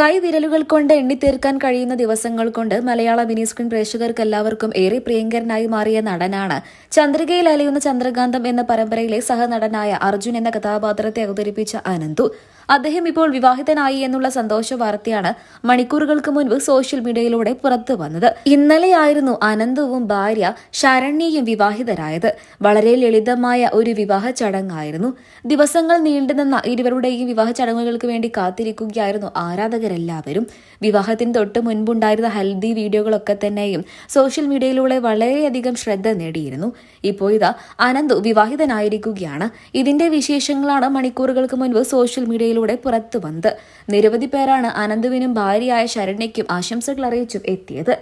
കൈവിരലുകൾ കൊണ്ട് എണ്ണിത്തീർക്കാൻ കഴിയുന്ന ദിവസങ്ങൾ കൊണ്ട് മലയാള മിനി സ്ക്രീൻ പ്രേക്ഷകർക്ക് എല്ലാവർക്കും ഏറെ പ്രിയങ്കരനായി മാറിയ നടനാണ്. ചന്ദ്രികയിൽ അലയുന്ന ചന്ദ്രകാന്തം എന്ന പരമ്പരയിലെ സഹനടനായ അർജുൻ എന്ന കഥാപാത്രത്തെ അവതരിപ്പിച്ച അനന്തു. അദ്ദേഹം ഇപ്പോൾ വിവാഹിതനായി എന്നുള്ള സന്തോഷ വാർത്തയാണ് മണിക്കൂറുകൾക്ക് മുൻപ് സോഷ്യൽ മീഡിയയിലൂടെ പുറത്തു വന്നത്. ഇന്നലെയായിരുന്നു അനന്തുവും ഭാര്യ ശരണ്യയും വിവാഹിതരായത്. വളരെ ലളിതമായ ഒരു വിവാഹ ചടങ്ങായിരുന്നു. ദിവസങ്ങൾ നീണ്ടുനിന്ന ഇരുവരുടെയും വിവാഹ ചടങ്ങുകൾക്ക് വേണ്ടി കാത്തിരിക്കുകയായിരുന്നു ആരാധകരെല്ലാവരും. വിവാഹത്തിന് തൊട്ട് മുൻപുണ്ടായിരുന്ന ഹൽദി വീഡിയോകളൊക്കെ തന്നെയും സോഷ്യൽ മീഡിയയിലൂടെ വളരെയധികം ശ്രദ്ധ നേടിയിരുന്നു. ഇപ്പോൾ ഇതാ അനന്തു വിവാഹിതനായിരിക്കുകയാണ്. ഇതിന്റെ വിശേഷങ്ങളാണ് മണിക്കൂറുകൾക്ക് മുൻപ് സോഷ്യൽ മീഡിയയിലൂടെ പുറത്തു വന്നത് നിരവധി പേരാണ് അനന്തുവിനും ഭാര്യയായ ശരണ്യയ്ക്കും ആശംസകൾ അറിയിച്ചും എത്തിയത്.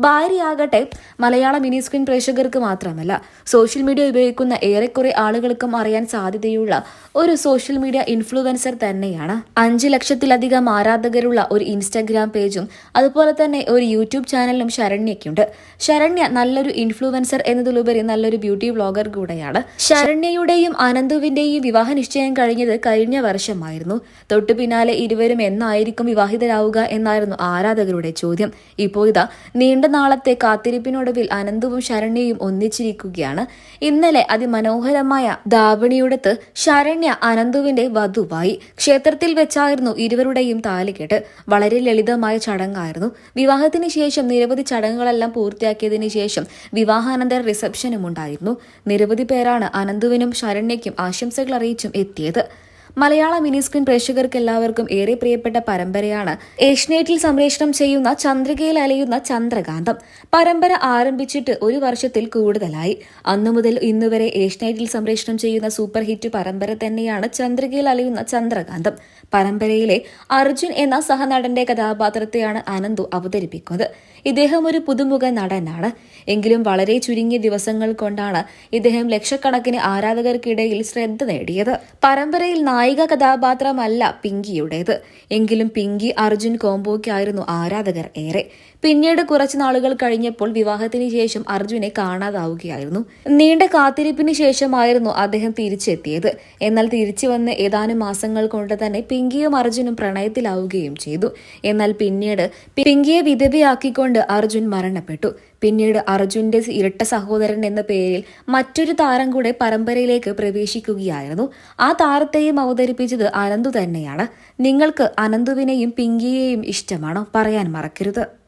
ഭാര്യയാകട്ടെ മലയാള മിനി സ്ക്രീൻ പ്രേക്ഷകർക്ക് മാത്രമല്ല സോഷ്യൽ മീഡിയ ഉപയോഗിക്കുന്ന ഏറെക്കുറെ ആളുകൾക്കും അറിയാൻ സാധ്യതയുള്ള ഒരു സോഷ്യൽ മീഡിയ ഇൻഫ്ലുവൻസർ തന്നെയാണ്. അഞ്ച് ലക്ഷത്തിലധികം ആരാധകരുള്ള ഒരു ഇൻസ്റ്റാഗ്രാം പേജും അതുപോലെ തന്നെ ഒരു യൂട്യൂബ് ചാനലും ശരണ്യയ്ക്കുണ്ട്. ശരണ്യ നല്ലൊരു ഇൻഫ്ലുവൻസർ എന്നതിലുപരി നല്ലൊരു ബ്യൂട്ടി വ്ളോഗർ കൂടെയാണ്. ശരണ്യയുടെയും അനന്തുവിന്റെയും വിവാഹ നിശ്ചയം കഴിഞ്ഞത് കഴിഞ്ഞ വർഷമായിരുന്നു. തൊട്ടു പിന്നാലെ ഇരുവരും എന്നായിരിക്കും വിവാഹിതരാവുക എന്നായിരുന്നു ആരാധകരുടെ ചോദ്യം. ഇപ്പോൾ ഇതാ നീണ്ട നാളത്തെ കാത്തിരിപ്പിനൊടുവിൽ അനന്തുവും ശരണ്യയും ഒന്നിച്ചിരിക്കുകയാണ്. ഇന്നലെ അതിമനോഹരമായ ദാവണിയുടെത്ത് ശരണ്യ അനന്തുവിന്റെ വധുവായി. ക്ഷേത്രത്തിൽ വെച്ചായിരുന്നു ഇരുവരുടെയും താലികെട്ട്. വളരെ ലളിതമായ ചടങ്ങായിരുന്നു. വിവാഹത്തിന് ശേഷം നിരവധി ചടങ്ങുകളെല്ലാം പൂർത്തിയാക്കിയതിനു ശേഷം വിവാഹാനന്തര റിസപ്ഷനും ഉണ്ടായിരുന്നു നിരവധി പേരാണ് അനന്തുവിനും ശരണ്യയ്ക്കും ആശംസകൾ അറിയിച്ചും എത്തിയത്. മലയാള മിനി സ്ക്രീൻ പ്രേക്ഷകർക്ക് എല്ലാവർക്കും ഏറെ പ്രിയപ്പെട്ട പരമ്പരയാണ്. ഏഷ്യനെറ്റിൽ സംപ്രേഷണം ചെയ്യുന്ന ചന്ദ്രികയിൽ അലയുന്ന ചന്ദ്രകാന്തം. പരമ്പര ആരംഭിച്ചിട്ട് ഒരു വർഷത്തിൽ കൂടുതലായി. അന്നു മുതൽ ഇന്നുവരെ ഏഷ്യനെറ്റിൽ സംപ്രേഷണം ചെയ്യുന്ന സൂപ്പർ ഹിറ്റ് പരമ്പര തന്നെയാണ് ചന്ദ്രികയിൽ അലയുന്ന ചന്ദ്രകാന്തം. പരമ്പരയിലെ അർജുൻ എന്ന സഹനടന്റെ കഥാപാത്രത്തെയാണ് അനന്തു അവതരിപ്പിക്കുന്നത്. ഇദ്ദേഹം ഒരു പുതുമുഖ നടനാണ്. എങ്കിലും വളരെ ചുരുങ്ങിയ ദിവസങ്ങൾ കൊണ്ടാണ് ഇദ്ദേഹം ലക്ഷക്കണക്കിന് ആരാധകർക്കിടയിൽ ശ്രദ്ധ നേടിയത്. പരമ്പരയിൽ നായിക കഥാപാത്രമല്ല പിങ്കിയുടേത്. എങ്കിലും പിങ്കി അർജുൻ കോംബോയ്ക്കായിരുന്നു ആരാധകർ ഏറെ. പിന്നീട് കുറച്ചു നാളുകൾ കഴിഞ്ഞപ്പോൾ വിവാഹത്തിന് ശേഷം അർജുനെ കാണാതാവുകയായിരുന്നു. നീണ്ട കാത്തിരിപ്പിന് ശേഷമായിരുന്നു അദ്ദേഹം തിരിച്ചെത്തിയത്. എന്നാൽ തിരിച്ചു വന്ന് ഏതാനും മാസങ്ങൾ കൊണ്ട് തന്നെ പിങ്കിയും അർജുനും പ്രണയത്തിലാവുകയും ചെയ്തു. എന്നാൽ പിന്നീട് പിങ്കിയെ വിധവയാക്കിക്കൊണ്ട് അർജുൻ മരണപ്പെട്ടു. പിന്നീട് അർജുന്റെ ഇരട്ട സഹോദരൻ എന്ന പേരിൽ മറ്റൊരു താരം കൂടെ പരമ്പരയിലേക്ക് പ്രവേശിക്കുകയായിരുന്നു. ആ താരത്തെയും അവതരിപ്പിച്ചത് അനന്തു തന്നെയാണ്. നിങ്ങൾക്ക് അനന്തുവിനെയും പിങ്കിയെയും ഇഷ്ടമാണോ? പറയാൻ മറക്കരുത്.